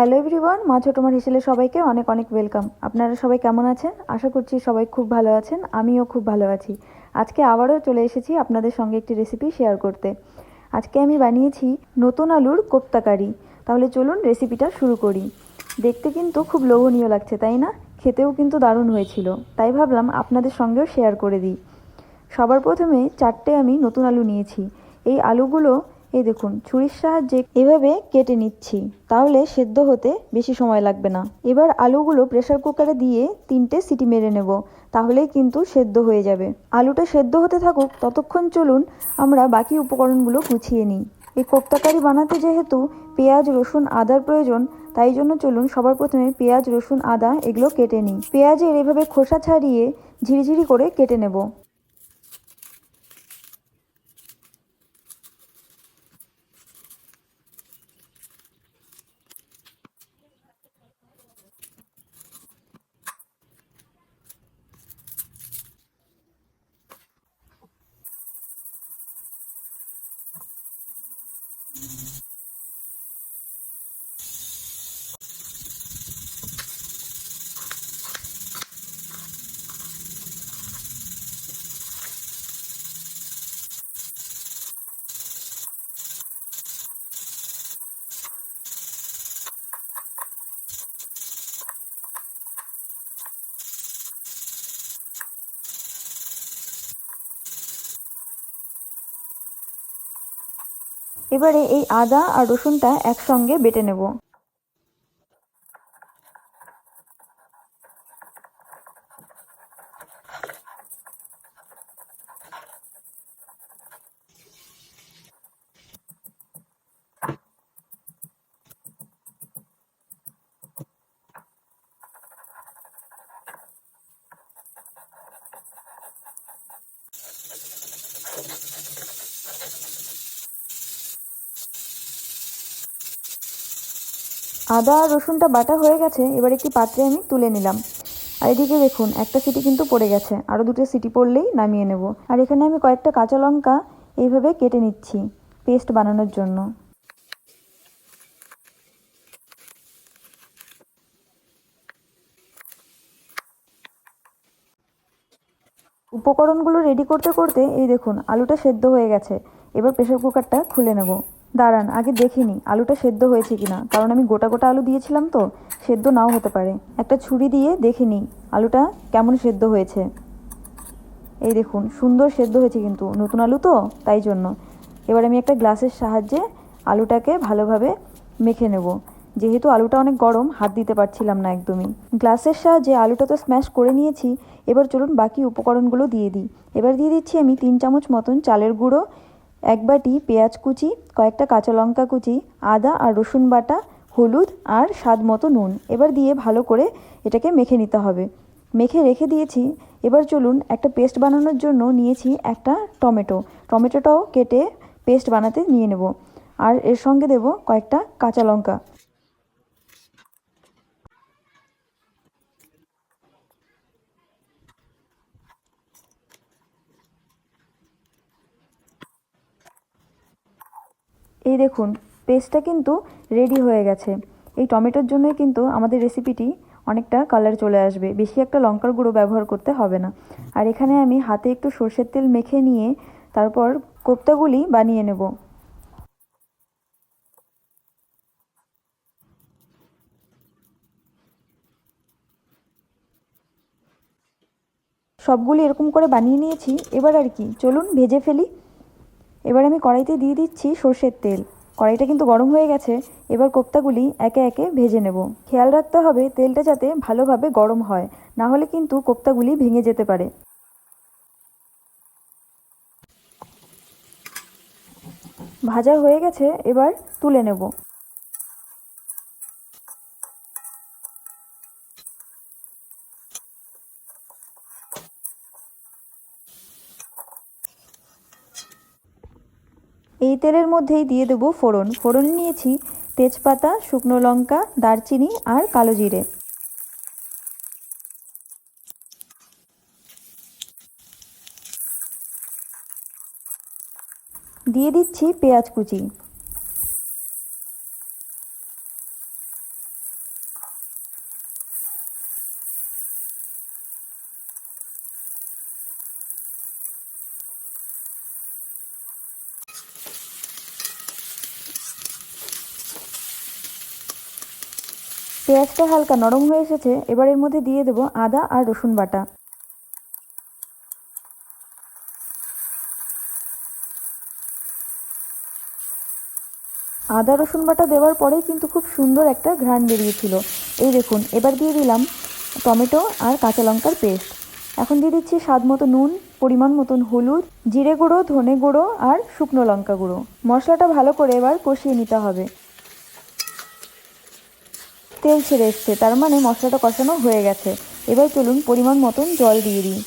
Hello everyone, মা ছোটোমার হিসেলে সবাইকে অনেক অনেক ওয়েলকাম। আপনারা সবাই কেমন আছেন? আশা করছি সবাই খুব ভালো আছেন, আমিও খুব ভালো আছি। আজকে আবারও চলে এসেছি আপনাদের সঙ্গে একটি রেসিপি শেয়ার করতে। আজকে আমি বানিয়েছি নতুন আলুর কোপ্তাকারি তাহলে চলুন রেসিপিটা শুরু করি। দেখতে কিন্তু খুব লোভনীয় লাগছে, তাই না? খেতেও কিন্তু দারুণ হয়েছিল। তাই ভাবলাম আপনাদের সঙ্গেও শেয়ার করে দিই। সবার প্রথমে চারটে আমি নতুন আলু নিয়েছি। এই আলুগুলো এই দেখুন, ছুরির সাহায্যে এভাবে কেটে নিচ্ছি, তাহলে সেদ্ধ হতে বেশি সময় লাগবে না। এবার আলুগুলো প্রেসার কুকারে দিয়ে তিনটে সিটি মেরে নেব, তাহলেই কিন্তু সেদ্ধ হয়ে যাবে। আলুটা সেদ্ধ হতে থাকুক, ততক্ষণ চলুন আমরা বাকি উপকরণগুলো গুছিয়ে নিই। এই কোপ্তাকারি বানাতে যেহেতু পেঁয়াজ, রসুন, আদার প্রয়োজন, তাই জন্য চলুন সবার প্রথমে পেঁয়াজ, রসুন, আদা এগুলো কেটে নিই। পেঁয়াজের এভাবে খোসা ছাড়িয়ে ঝিরিঝিরি করে কেটে নেব। এবারে এই আদা আর রসুনটা একসঙ্গে বেটে নেব। আদা রসুনটা বাটা হয়ে গেছে, এবার একটি পাত্রে আমি তুলে নিলাম। আর এদিকে দেখুন, একটা সিটি কিন্তু পড়ে গেছে। আরও দুটো সিটি পড়লেই নামিয়ে নেব। আর এখানে আমি কয়েকটা কাঁচা লঙ্কা এইভাবে কেটে নিচ্ছি, পেস্ট বানানোর জন্য। উপকরণগুলো রেডি করতে করতে এই দেখুন, আলুটা সেদ্ধ হয়ে গেছে। এবার প্রেশার কুকারটা খুলে নেব। দাঁড়ান, আগে দেখিনি আলুটা সেদ্ধ হয়েছে কিনা। কারণ আমি গোটা গোটা আলু দিয়েছিলাম তো, সেদ্ধ নাও হতে পারে। একটা ছুরি দিয়ে দেখে নিই, আলুটা কেমন সেদ্ধ হয়েছে। এই দেখুন, সুন্দর সেদ্ধ হয়েছে কিন্তু, নতুন আলু তো, তাই জন্য। এবার আমি একটা গ্লাসের সাহায্যে আলুটাকে ভালোভাবে মেখে নেব। যেহেতু আলুটা অনেক গরম, হাত দিতে পারছিলাম না একদমই। গ্লাসের সাহায্যে আলুটা তো স্ম্যাশ করে নিয়েছি, এবার চলুন বাকি উপকরণগুলো দিয়ে দিই। এবার দিয়ে দিচ্ছি আমি তিন চামচ মতন চালের গুঁড়ো এক বাটি পেঁয়াজ কুচি, কয়েকটা কাঁচা লঙ্কা কুচি, আদা আর রসুন বাটা, হলুদ আর স্বাদ মতো নুন। এবার দিয়ে ভালো করে এটাকে মেখে নিতে হবে। মেখে রেখে দিয়েছি। এবার চলুন একটা পেস্ট বানানোর জন্য নিয়েছি একটা টমেটো। টমেটোটাও কেটে পেস্ট বানাতে নিয়ে নেব। আর এর সঙ্গে দেব কয়েকটা কাঁচা লঙ্কা। এই দেখুন পেস্টটা কিন্তু রেডি হয়ে গেছে। এই টমেটোর জন্যই কিন্তু আমাদের রেসিপিটি অনেকটা কালার চলে আসবে। বেশি একটা লঙ্কার গুঁড়ো ব্যবহার করতে হবে না। আর এখানে আমি হাতে একটু সর্ষের তেল মেখে নিয়ে তারপর কোপ্তাগুলি বানিয়ে নেব। সবগুলি এরকম করে বানিয়ে নিয়েছি। এবার আর কি, চলুন ভেজে ফেলি। এবার আমি কড়াইতে দিয়ে দিচ্ছি সর্ষের তেল। কড়াইটা কিন্তু গরম হয়ে গেছে। এবার কোপ্তাগুলি একে একে ভেজে নেব। খেয়াল রাখতে হবে তেলটা যাতে ভালোভাবে গরম হয়, না হলে কিন্তু কোপ্তাগুলি ভেঙে যেতে পারে। ভাজা হয়ে গেছে, এবার তুলে নেব। এই তেলের মধ্যেই দিয়ে দেবো ফোড়ন। ফোড়ন নিয়েছি তেজপাতা, শুকনো লঙ্কা, দারচিনি আর কালো জিরে। দিয়ে দিচ্ছি পেঁয়াজ কুচি। পেঁয়াজটা হালকা নরম হয়ে এসেছে, এবার এর মধ্যে দিয়ে দেবো আদা আর রসুন বাটা। আদা রসুন বাটা দেওয়ার পরেই কিন্তু খুব সুন্দর একটা ঘ্রাণ বেরিয়েছিল। এই দেখুন, এবার দিয়ে দিলাম টমেটো আর কাঁচা লঙ্কার পেস্ট। এখন দিয়ে দিচ্ছি স্বাদ মতো নুন, পরিমাণ মতন হলুদ, জিরে গুঁড়ো, ধনে গুঁড়ো আর শুকনো লঙ্কা গুঁড়ো। মশলাটা ভালো করে এবার কষিয়ে নিতে হবে। তেল ছেড়ে এসছে তার মানে মশলাটা কষানো হয়ে গেছে। এবার চলুন পরিমাণ মতন জল দিয়ে দিই।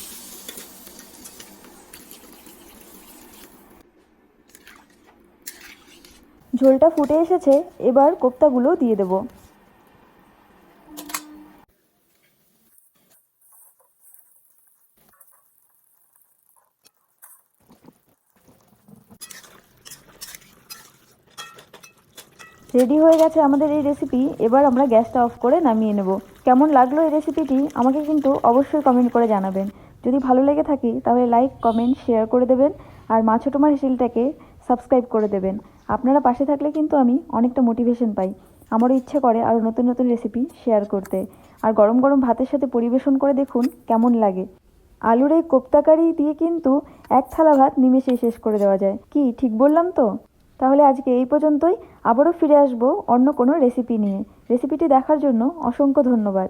ঝোলটা ফুটে এসেছে, এবার কোপ্তাগুলো দিয়ে দেবো। রেডি হয়ে গেছে আমাদের এই রেসিপি এবার আমরা গ্যাসটা অফ করে নামিয়ে নেব। কেমন লাগল এই রেসিপিটি আমাকে কিন্তু অবশ্যই কমেন্ট করে জানাবেন। যদি ভালো লেগে থাকি, তাহলে লাইক কমেন্ট শেয়ার করে দেবেন, আর মা ছোটো মার হেসেলটাকে সাবস্ক্রাইব করে দেবেন। আপনারা পাশে থাকলে কিন্তু আমি অনেকটা মোটিভেশন পাই। আমারও ইচ্ছে করে আরও নতুন নতুন রেসিপি শেয়ার করতে। আর গরম গরম ভাতের সাথে পরিবেশন করে দেখুন কেমন লাগে। আলুর এই কোপ্তাকারি দিয়ে কিন্তু এক থালা ভাত নিমেষেই শেষ করে দেওয়া যায়। কি, ঠিক বললাম তো? তাহলে আজকে এই পর্যন্তই। আবারও ফিরে আসব অন্য কোনো রেসিপি নিয়ে। রেসিপিটি দেখার জন্য অসংখ্য ধন্যবাদ।